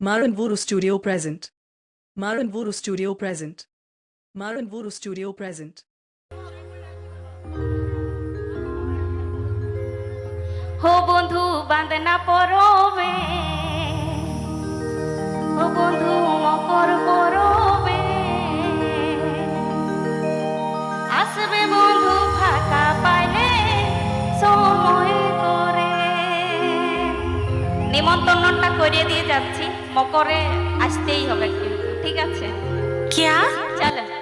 Maran Vuru Studio present. Maran Vuru Studio present. Maran Vuru Studio present. হো বন্ধু বান্দনা পরবে হো বন্ধু মকর পরবে আসবে বন্ধু ফাঁকা পাইলে সময় করে নিমন্ত্রণটা করিয়ে দিয়ে যাচ্ছি মকরে আসতেই হবে কিন্তু ঠিক আছে? क्या চলো।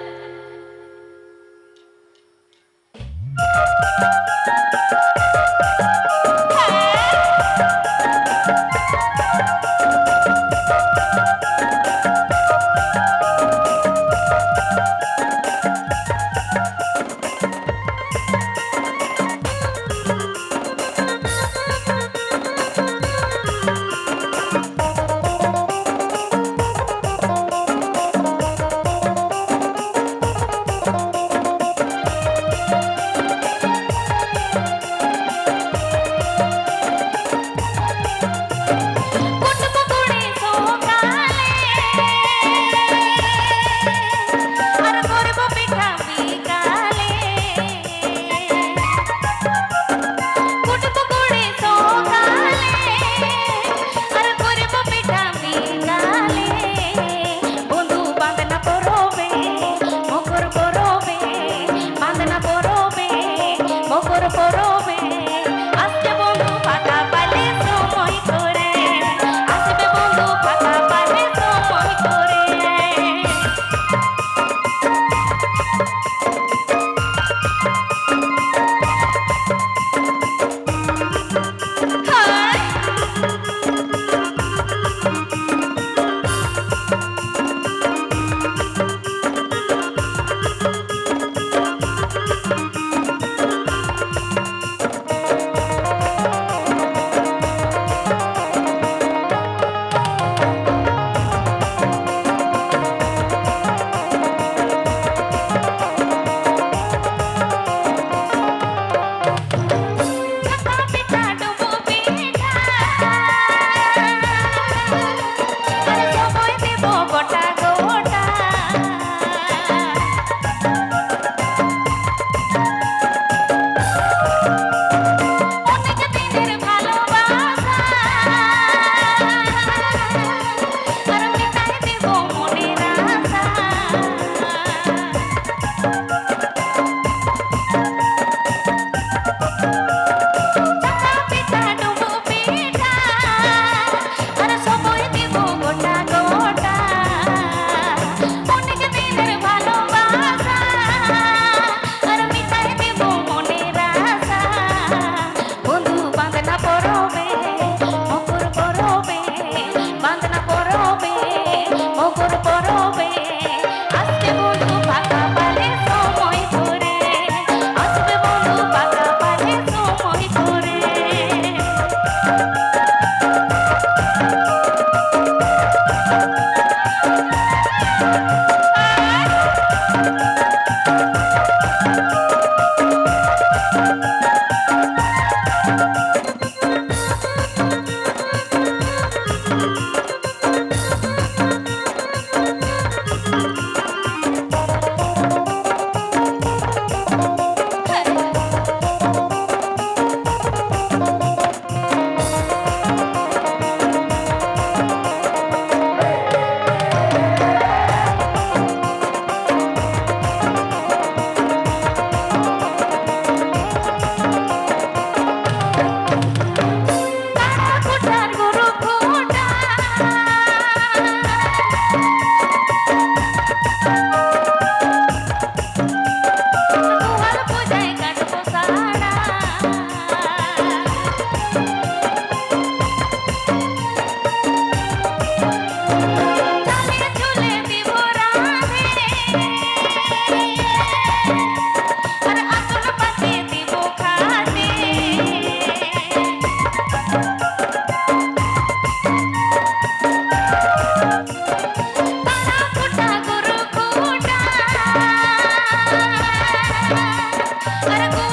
Para